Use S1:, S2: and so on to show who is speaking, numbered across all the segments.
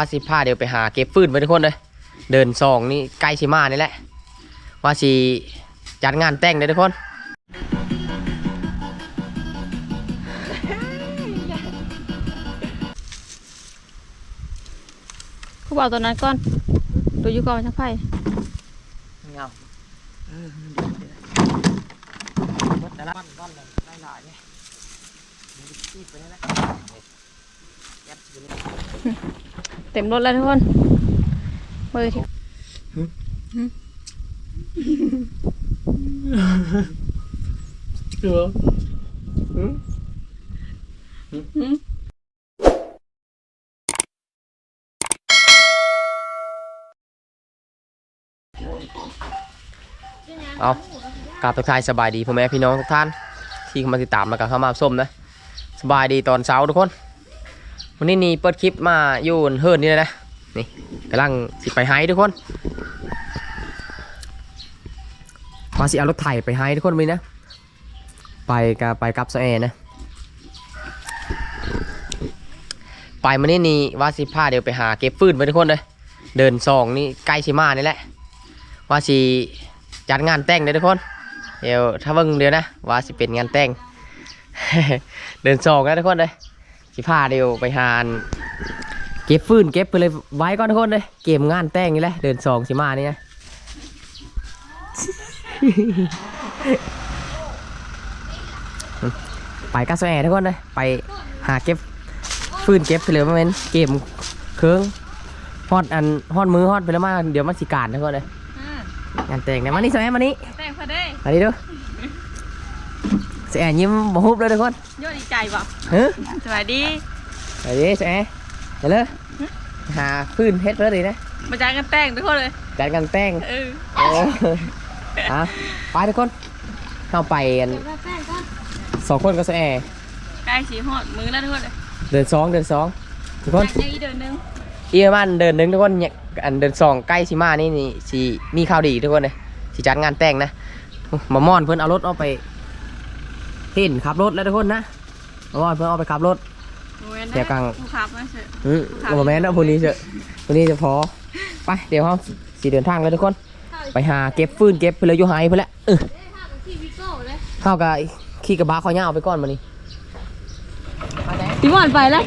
S1: ว่าสิพาเดี๋ยวไปหาเก็บฟืนไปทุกคนเลยเดินซองนี่ใกล้ชิมานี่แหละ ว่าสิจัดงานแต่งเลยทุกคน
S2: ผู้บ่าวตัวนั้นก่อนตัวอยู่ก่อนมาชักไพ่
S1: เงาเออมันดีเลยหมดแต่ละบ้านบ้านได้หลายเนี่ยมันรีบไปนี่แหละยัดไปนี่
S2: เต็มรถแล้วทุกคนเบอร์ที่
S1: เออเอากราบทักทายสบายดีพ่อแม่พี่น้องทุกท่าน ที่เข้ามาติดตามแล้วก็เข้ามาส้มนะ สบายดีตอนเช้าทุกคน วันนี้นี่เปิดคลิปมาอยู่เฮิร์นนี่เลยนะนี่กำลังสิไปไฮทุกคนมาสิเอารถไถไปไฮทุกคนวันนี้นะ ไปกับไปกับโซเอนะไปมานี่นี่ว่าสิพาเดี๋ยวไปหาเก็บฟืนไปทุกคนเลยเดินซองนี่ใกล้ชิมานี่แหละว่าสิจัดงานแต่งเลยทุกคน เดี๋ยวถ้าเบิ่งเดี๋ยวนะว่าสิเป็นงานแต่ง เดินซองนะทุกคนเลย สิพาเดี๋ยวไปหาอันเก็บฟืนเก็บไปเลยไว้ก่อนทุกคนเลยเกมงานแต่งนี่แหละเดินซองชิมานี่นะไปกัสแอร์ทุกคนเลยไปหาเก็บฟืนเก็บไปเลยมาเป็นเกมเครื่องฮอดอันฮอดมือฮอดไปแล้วมาเดี๋ยวมันสิการทุกคนเลยงานแต่งเนี่ยมานี่สแอร์มานี่
S2: แต่งพอได้
S1: มานี่ดูสแอร์ยิ้มบ่ฮุบเลยทุกคน
S2: ย อดดีใจบ่
S1: เฮ้ย
S2: สวัสดี
S1: ไปดิสแอร์เดี๋ยวเลยหาฟืนเฮ็ดเพื่อดีนะ
S2: มาจ้างกันแต่งทุกคนเลย
S1: จัดกันแต่ง
S2: เออ
S1: โอ้อะไปทุกคนเข้าไปกันสองคนก็สแอร์
S2: ใกล้สีหอดมือแล้วทุกคนเลย
S1: เดินสองเดินสองทุกคน
S2: ยังอีกเดินหนึง
S1: เอียมันเดินหนึ่งทุกคนเนี่ยอันเดินสองใกล้ชิมานี่นี่สีมีข่าวดีทุกคนเลยสีจัดงานแต่งนะหมาม่อนเพื่อนเอารถเอาไปเห็นขับรถแล้วทุกคนนะ หมาม่อนเพื่อนเอาไปขับรถ
S2: โมเมนต์
S1: เดี๋ยวกลาง
S2: ผู้ขับมาเถอะ
S1: อืมโมแมนต์นะพวกนี้เจอะพวกนี้จะพอ ไป เดี๋ยวเขาสีเดินทางเลยทุกคน ไปหาเก็บฟืนเก็บไปเลยอยู่ไฮเพื่อนละเออเข้ากับขี่กระบะคอยย่าเอาไปก่อนมานี่
S2: พี่หมอนไปแล้ว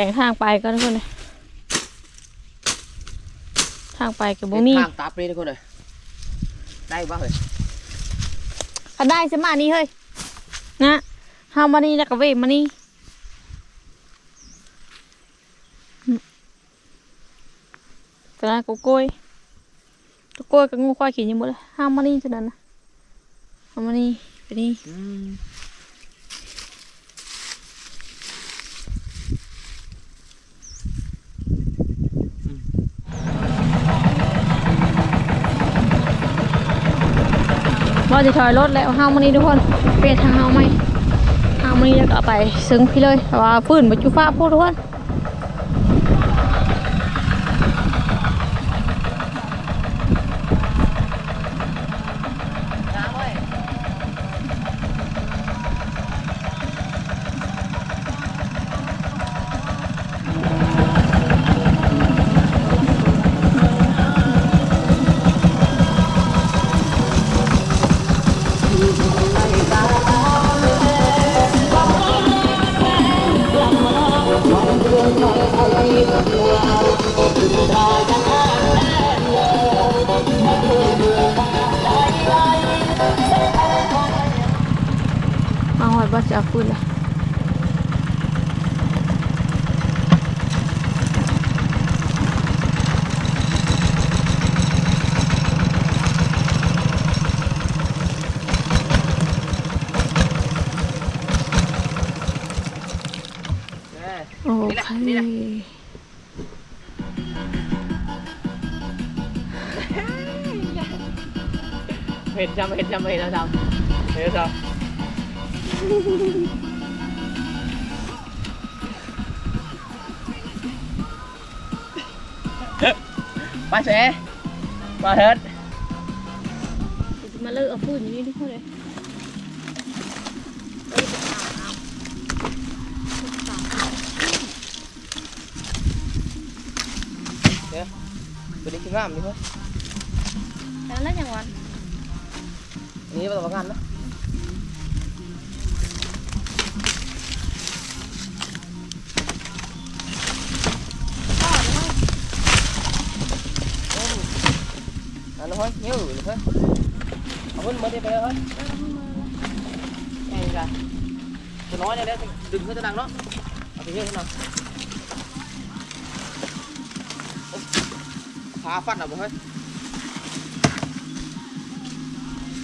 S2: แต่ง
S1: ทาง
S2: ไป
S1: ก็
S2: ทุกคนเลยทางไปกับบ่มี
S1: ข้างตับเลยทุกคนเลยได้บ้าเหรอ
S2: คันได้สมานี่เฮ้ยนะเฮามานี่แล้วก็เวมานี่อืมตอนนั้นกูโกยกูโกยกับงูควายขี่ยังหมดเลยห้ามมานี่จังนั้นนะเฮามานี่ไปนี่
S1: อืม
S2: ว่าจะถอยรถแล้วห้ามมานี่ทุกคนเปลี่ยนทางเฮาไหมห้ามมานี่จะกลับไปซึ้งพี่เลยแต่ว่าฟื้นมาจุฟ้าพูดทุกคน มาหอ เห็
S1: นจำเห็นจำเห็นแล้วจำเห็นแล้วจำมาเซ่มาเถิด
S2: มาเลิกเอาฟื้นอย่างนี้ทุกคนเลย
S1: ตัวนี้คืองามนี่เ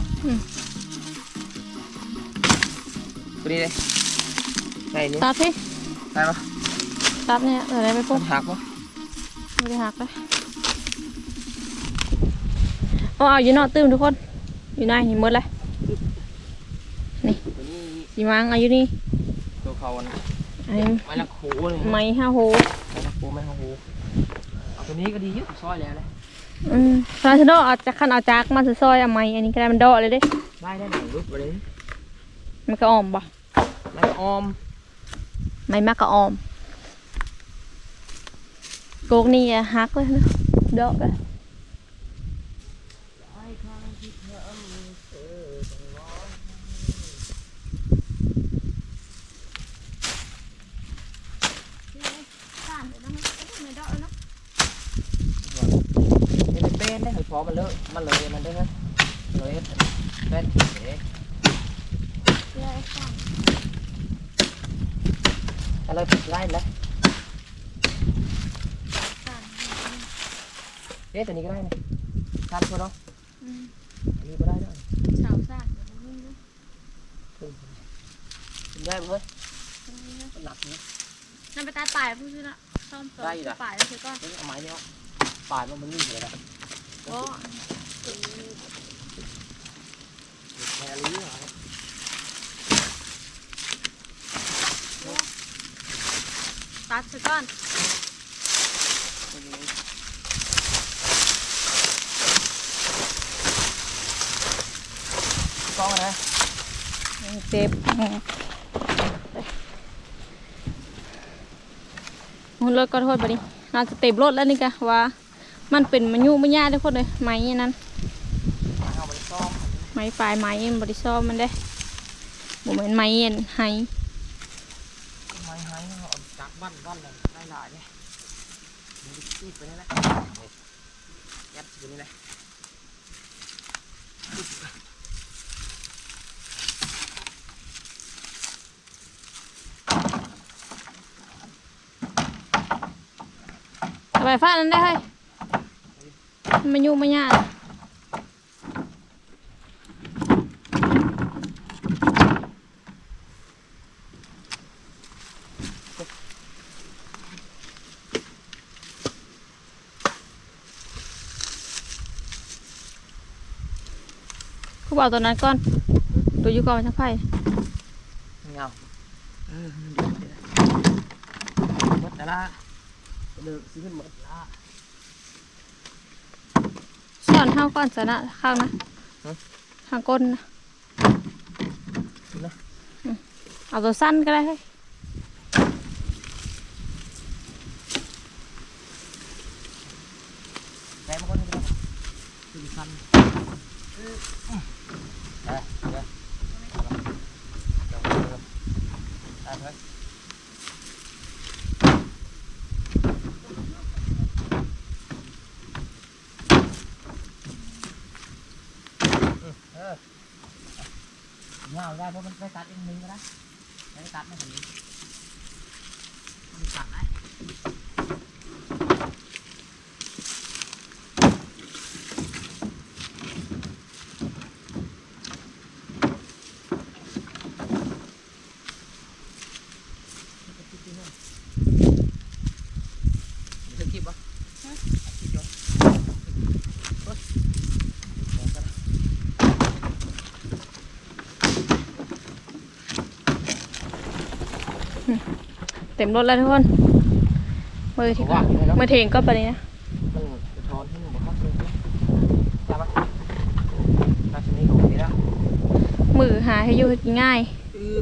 S1: เนาะตัวนี้เลยใช่นี่ตั
S2: ดพี่
S1: ได้ปะ
S2: ตัดเนี่ยอะไรไปปุ๊บ
S1: หักปะ
S2: ไม่ได้หักเลยเอาเอาอยู่นอกตื้มทุกคน อยู่ในนี่หมดเลย
S1: ตัวนี้
S2: สีมังเอาอยู่นี่
S1: ตัวเขานะ
S2: อันนี้
S1: ไม้ละโขเลย
S2: ไม้ห้าโห
S1: ไม้ละโขไม้ละโขเอาตัวนี้ก็ดีเยอะซอยแล้วเลย
S2: อืมตอนฉันดอกเอาจากขันเอาจากมาซอยๆเอาไม้อันนี้ก็ได้มันดอกเลยเด้
S1: ได้ได้หนังรูปไปเลย
S2: มันก็ออมบ่
S1: ไม้ออม
S2: ไม้มากก็ออมโกกนี่อะหักเลยนะดอกเลย
S1: นได้ให้พอมันเลอะมันเลยมันได้ฮะเลยแฟนขี้เด้
S2: เพื่อไอ้ข้าง
S1: อะไรปิดไล่แล้ว
S2: ข้าง
S1: เอ๊ะตัวนี้ก็ได้นะทานตัวเนาะ
S2: อืม
S1: อันนี้ก็ได้เนาะ
S2: สาวซ่าเดี๋ยวมันไม่รู้
S1: กินได้ไหมเว้ยมันหนักนี่
S2: นั่นไปตัดปลายพูดสินะซ่อมต่อ
S1: ได้อยู่ล่ะ
S2: ปลายแล้วเสร็จก่อน
S1: เฮ้ยเอาไม้เนี่ยปาดมันมันนิ่งเลยนะ
S2: โอ้
S1: แค่นี้เหรอ
S2: ตัดเสร็จก่อน
S1: กล้องนะ
S2: เจ็บมันรถก็โทษบัดนี้น่าจะเต็มรถแล้วนี่กะว่า มันเป็นมันยุ่งมันยากทุกคนเลยไม้อันนั้น
S1: เอาไปซ่อม
S2: ไม้ปลายไม้มันบริซอมมันได้บ่เหมือนไม้เอ็นไฮ
S1: ไม้ไม้เอาจักบ้านบ้านเลยได้หลายเนี่ยมันจะขี้ไปนี่แหละยัดอยู่นี่แหละ
S2: สบายฟ้านั้นได้เฮ้ย มันยุ่งมันยากเขาบอกตัวนั้นก่อน ตัวอยุก่อนมันทั้งไพ่
S1: เงาเออมันดีเลยหมดแต่ละเดือดซื้อหมดละ
S2: ส อนเท้าก่อนสนะข้างนะ
S1: ฮะ
S2: ข้างก้นนะ
S1: นะ
S2: อืมเอาตัวสั้นก็ได้เฮ้ย
S1: แม่มันก็นี่ก็ได้คือสั้นได้ได้ได้ได้ เอเงาได้เพราะมันไปตัดเองมึงก็ได้ไม่ได้ตัดไม่ถึงมันตัดได้จะคลิปปะคลิปยนเฮ้ยมองกันนะ
S2: เต็มรถแล้วทุกคนมือถึง
S1: ว่าอยู่เลยเนาะ
S2: มือถึงก็ไปเลยนะ
S1: มันสะท้อนให้หนูบอกว่าเป็นใช่ปะราชนีของนี้แล้ว
S2: มือหาให้อยู่ให้กินง่าย
S1: อือ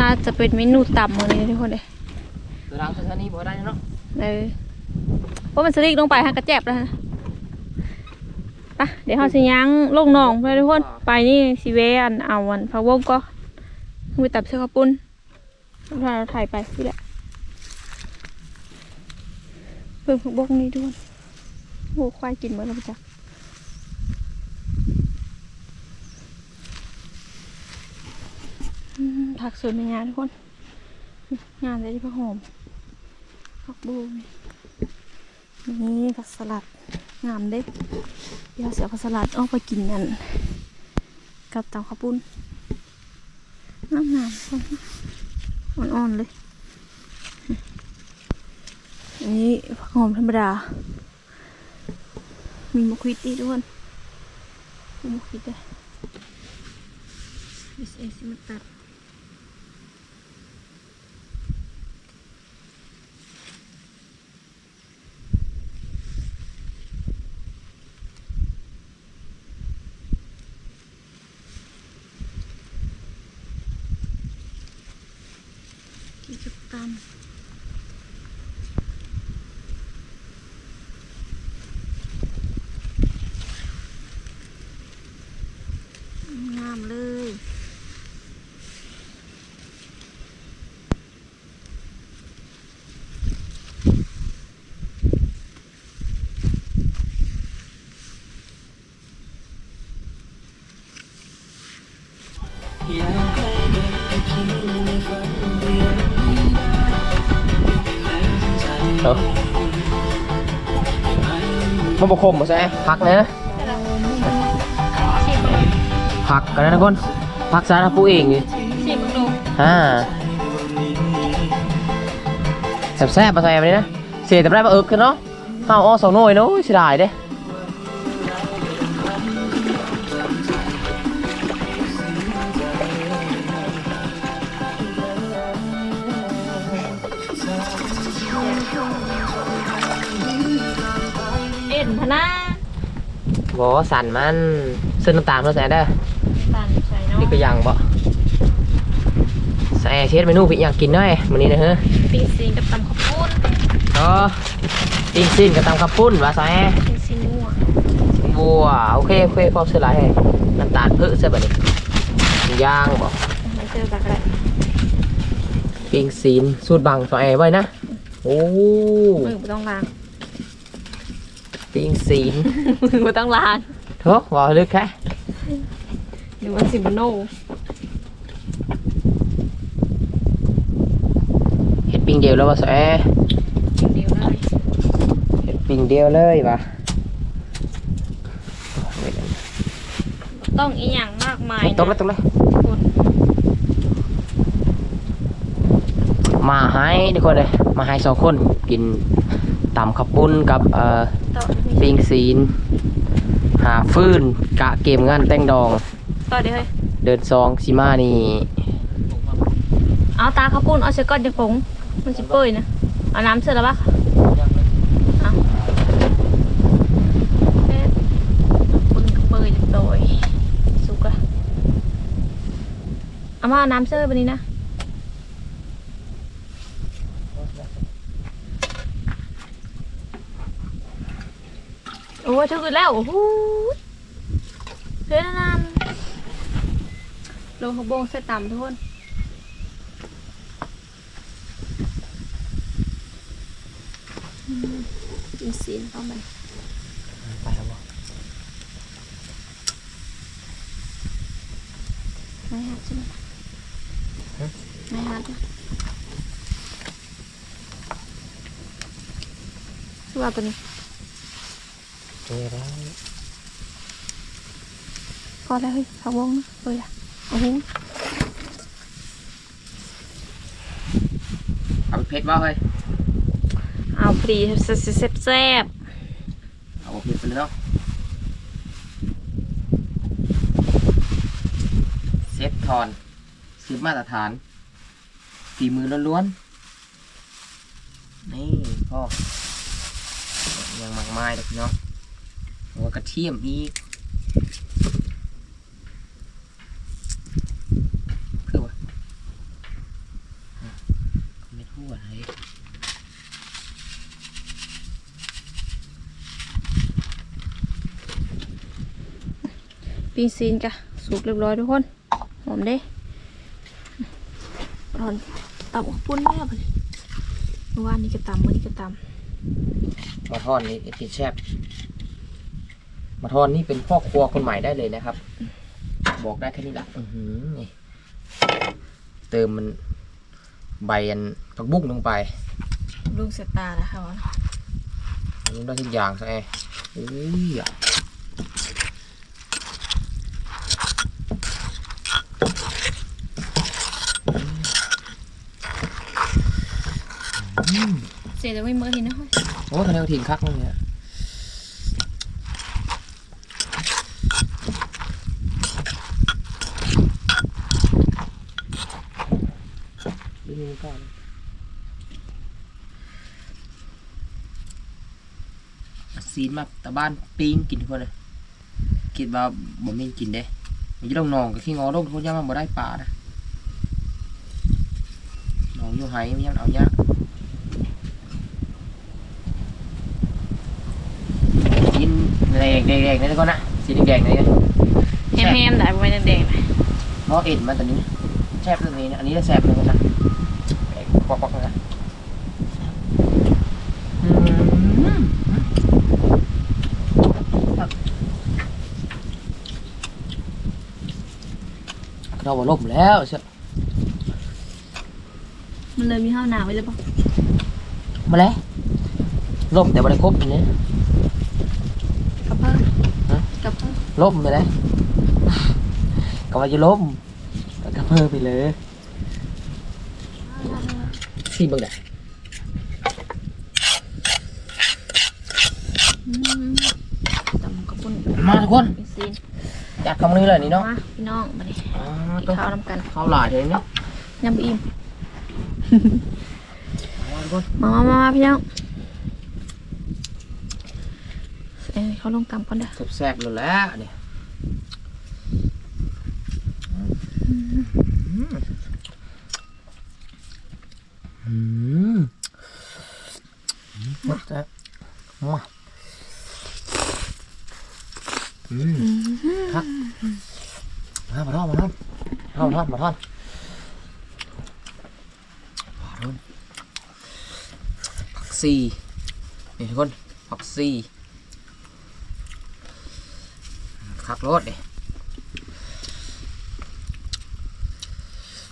S2: น่าจะเป็นเมนูต่ำมือนี้ทุกคนเลย
S1: ตัวรางราชนีบอกได้เนาะ
S2: เออเพราะมันสลิกลงไปฮะกระแจบแล้วนะไปเดี๋ยวเขาสิย้างลงหนองไปทุกคน ไปนี่สิเวอันเอาวันพักวงก็ มือตับเสื้อข้าวปุ้นเราถ่ายไปนี่แหละเพิ่งผักบกนี่ทุกคนโอ้ควายกินเหมือนเราไปจักผักสวนในงานทุกคน งานได้ที่ผักหอมผักบูนี่นี่ผักสลัดงามเด้เดี๋ยวเสียผักสลัดเอาไปกินกันกับตำข้าวปุ้น น้ำหนามอ่อนๆเลยอันนี้ผักหอมธรรมดา มีมะขวิดอีกทุกคนมีมะขวิดด้วยดิสเอซิมาตัด งามเลย
S1: เนาะมันบกคมมาใช่พักนะ ผักกันนะทุกคนผักสารปูเองนี่
S2: ชิมดู
S1: อ่าแซ่บๆมาใส่แบบนี้นะเสียแต่ได้มาเอิกกันเนาะเอาอ้อสองหน่วยเนาะเสียดายเด้
S2: เอ็นพะนะ
S1: บอสั่นมันเส้นน้ำตาลเราใส่เด้อ
S2: ตันใส่าะ
S1: นี่ก็ยังบ่ใส่เช็ดเมนูพี่อยากกินหน่อยมื้อนี้นะเฮ้อ
S2: ปีซีนกับตำข้าวปุ้น
S1: อ๋อปิ้งซินกับตำข้าวปุ้นว่าใส่
S2: ปีซีนมั่ว
S1: บัวโอเคโอเคพอเสื้อลายให้น้ำตาลเพิ่มเสื้อแบบนี้ย่างบ่
S2: ไม่เจอจากอะไร
S1: ปิ้งซีนสูตรบังใส่ไว้นะโอ้
S2: มือไม่ต้องล้าง
S1: ปิ้งซีน
S2: มือไม่ต้องล้าง
S1: เถอะว่าลึกแค่
S2: หรือว่าซิมโน
S1: เห็ดปิ้งเดียวแล้วว่าใส่
S2: กินเดียวเลย
S1: เห็ดปิ้งเดียวเลยว่ะ
S2: ต้องอีหยังมากมาย
S1: ตกแล้วตกแล้ว
S2: คน
S1: มาให้ทุกคนเลยมาให้สองคนกินตำข้าวปุ้นกับเอ่อ
S2: ต่อ
S1: ปิ้งซีน หาฟืนกะเกมงานแต่งดอง
S2: ต่อเดี๋ยวเฮ้ย
S1: เดินซองซิมานี่
S2: เอาตาข้าวปุ้นเอาเชือกก้อนจะผงมันสิเปื่อยนะเอาน้ำเสร็จแล้วปะเอาเอ๊ะปุ้นก็เปื่อยโดยสุกอะเอามาเอาน้ำเสร็จวันนี้นะโอ้ยถึงแล้วโอ้โหเฮ้ยนานๆ ลงขบงเสร็จต่ำทุกคนมีสีนเข้าไป
S1: ไปแล้วบ่
S2: ไม่หัดใช่ไหมไม่หัดนะชื่อว่าตัวนี้
S1: เจอแล้ว
S2: พอแล้วเฮ้ยผักวงนะเฮ้ยอะ โอ้โห
S1: เอาไปเพชรบ่เฮ้ย
S2: เอาพอดีแซ่บแซ่บแซ่บ
S1: เอาไปเพชรไปเลยเนาะเซฟทอนซิปมาตรฐานฝีมือล้วนๆนี่พ่อยังมากมายเลยพี่น้องหัวกระเทียมอีกคือวะไม่ทั่วเลย
S2: ปีนซีนกะสุกเรียบร้อยทุกคนหอมเด้ร้อนตับกับปุ้นแม่ไปเมื่อวานนี้ก็ตำเมื่อนี้ก็ต
S1: มาทอนนี่กินแซ่บมาทอนนี่เป็นพ่อครัวคนใหม่ได้เลยนะครับ บอกได้แค่นี้แหละอื้อหือนี่เติมมันใบอันผักบุ้งลงไปำ
S2: ลูกเสตตาแล้วค่ะวะ
S1: อันนี้ได้ทุกอย่างใช่ไหมอุ้ย อะ
S2: เสียแต่ไม่เมื่อทีนะเฮ้ย
S1: โอ้คะแนนทิ้งคักเลยเนี่ย ดูนี่ก่อน ซีนมาตะบ้านปิ้งกินทุกคนเลยคิดว่าบ่มีกินเด้มันจะต้องนองกับขี้งอลงทุกคนย่ามันบ่ได้ปลานะนองอยู่ไหมันยังเอายากกิน แดงแดงแดงๆนะทุกคนนะสีแดงๆเลยนะ
S2: แฮมแฮมๆได้ไว้แดงๆนะ
S1: เพราะเอ็นมาตัวนี้แซ่บตัวนี้นะอันนี้จะแซ่บเลยนะแซ่บปอกๆเลยนะอืมขนเราบ่ล่มแล้วเชื่อ
S2: มันเลยมีห้าวหนาวไว้เลยปะ
S1: มาแล้วล่มแต่บ่ได้ครบอันนี้
S2: กับเพิ่ม
S1: ฮะ
S2: กับเพิ่ม
S1: ล่มไปเลยก็ว่าจะล่มก็เพิ่มไปเลยที่เบิ่งได้
S2: อืมตำกระปุ่น
S1: มาทุกคน
S2: เป็นซีน
S1: จัดคำนี้เลยนี่เนาะ
S2: มาพี่น้องมาดิ
S1: อ๋อ
S2: กิน
S1: ต้อง
S2: ข้าวน้ำกัน
S1: ข้าวหลายเลยเนาะ
S2: ยำบะอิ่ม
S1: มาทุกคน
S2: มามามามาพี่น้อง เอ้ยเขาลงตำก่อนเด้อ
S1: แซ่บๆเลยแหล้วนี่อืมหมดแล้วมาอืมครับมามาทอดมาทอดทอดทอดมาทอดมาทอดผักซีนี่ทุกคนผักซี ขับรถดิ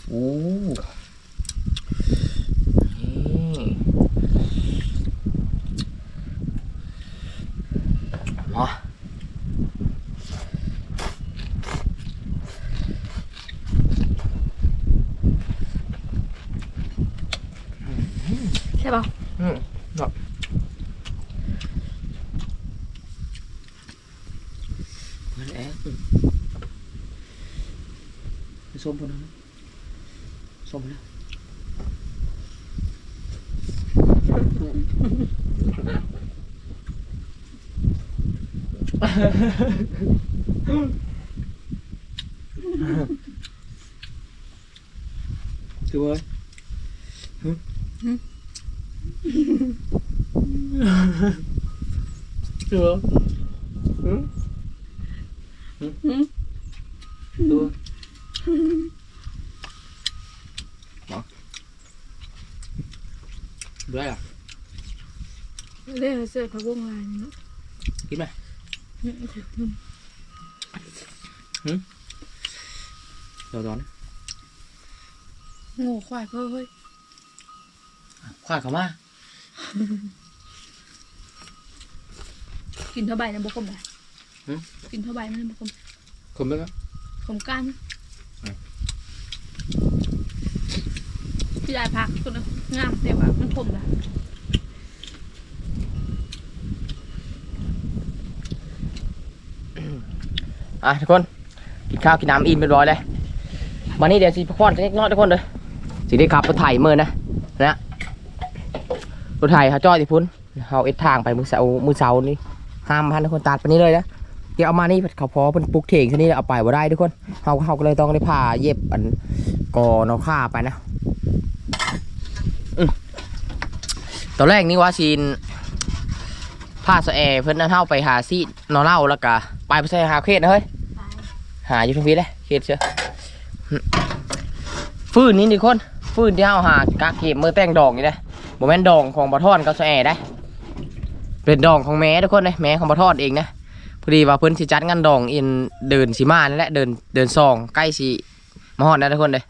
S1: โอ้มา
S2: ใช่ป่ะ
S1: อืมแบบนั่นแหละอืมไปส้มพอนะส้มพอนะ คือว่าคือว่าอืมอืมคือว่าด้วยอะ
S2: เรียกเสื้อผักบุ้งลายเนาะ
S1: กินไหมเดี๋ยวร้อน
S2: โง่ควายเพิ่เฮ้ย
S1: ควายเขามา
S2: กินเท่าใบนะบุคมเลยกินเท่าใบมันบุคม
S1: คมไหมครับ
S2: ขมก้านพี่ได้พักตัวนึงงามแต่ว่ามันขมละ
S1: อะทุกคนกินข้าวกินน้ำอิ่มเรียบร้อยเลยวันนี้เดี๋ยวสิพักผ่อนสักเล็กน้อยทุกคนเลยสิได้ขับรถไถเมื่อนะนะรถไถเขาจ้อยที่พุ่นเขาเอ็ดทางไปมือเสามือเสานี่ห้ามพันทุกคนตัดไปนี้เลยนะเดี๋ยวเอามานี่เขาพอเป็นปลุกเถงที่นี่เอาไปบ่าได้ทุกคนเขาเขาก็เลยต้องได้ผ่าเย็บอันกอนอาฆ่าไปนะตอนแรกนี่ว่าซีนผ้าสแอเพิ่นนั่นเท่าไปหาซีนอนเล่าแล้วก็ไปไปใส่หาเคสนะเฮ้ย หาอยู่ทุกทีเลยเข็ดเชียวฟืนนี่ดิคนฟืนที่เฮาหากะเก็บมือแต่งดองนี่นะโมแมนดองของบะทอนก็แสได้ เป็นดองของแม่ทุกคนเลยแม่ของบะทอนเองนะพอดีว่าเพิ่นสิจัดงานดองอินเดินสีมานี่แหละเดินเดินซองใกล้สีมาฮอดนะทุกคนเลย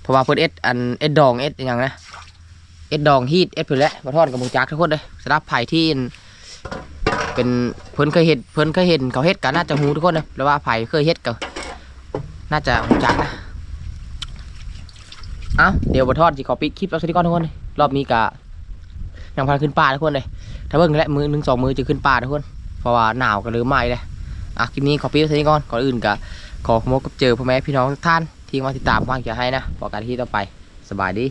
S1: เพราะว่าเพิ่นเอ็ดอันเอ็ดดองเอ็ดอย่างนะเอ็ดดองฮีทเอ็ดเพิ่นแหละบะทอนกับหมูจักทุกคนเลยสำหรับไผ่ที่อิน เป็นเพิ่นเคยเห็นเพิ่นเคยเห็นเขาเฮ็ดกันน่าจะฮูทุกคนนะแล้วว่าไผ่เคยเฮ็ดก็น่าจะรู้จักนะเอ้าเดี๋ยวบ่ทอดสิขอปิดคลิปแล้วสวัสดีก่อนทุกคนรอบนี้ก็ยังพาขึ้นป่าทุกคนเลยถ้าเบิ่งแล้วมือหนึ่งสองมือจะขึ้นป่าทุกคนเพราะว่าหนาวก็เริ่มไม้เลยอะคลิปนี้ขอปิดไว้เท่านี้ก่อนก่อนอื่นก็ขอขโมกับเจอพ่อแม่พี่น้องทุกท่านที่มาติดตามว่างจะให้นะพอกันที่ต่อไปสบายดี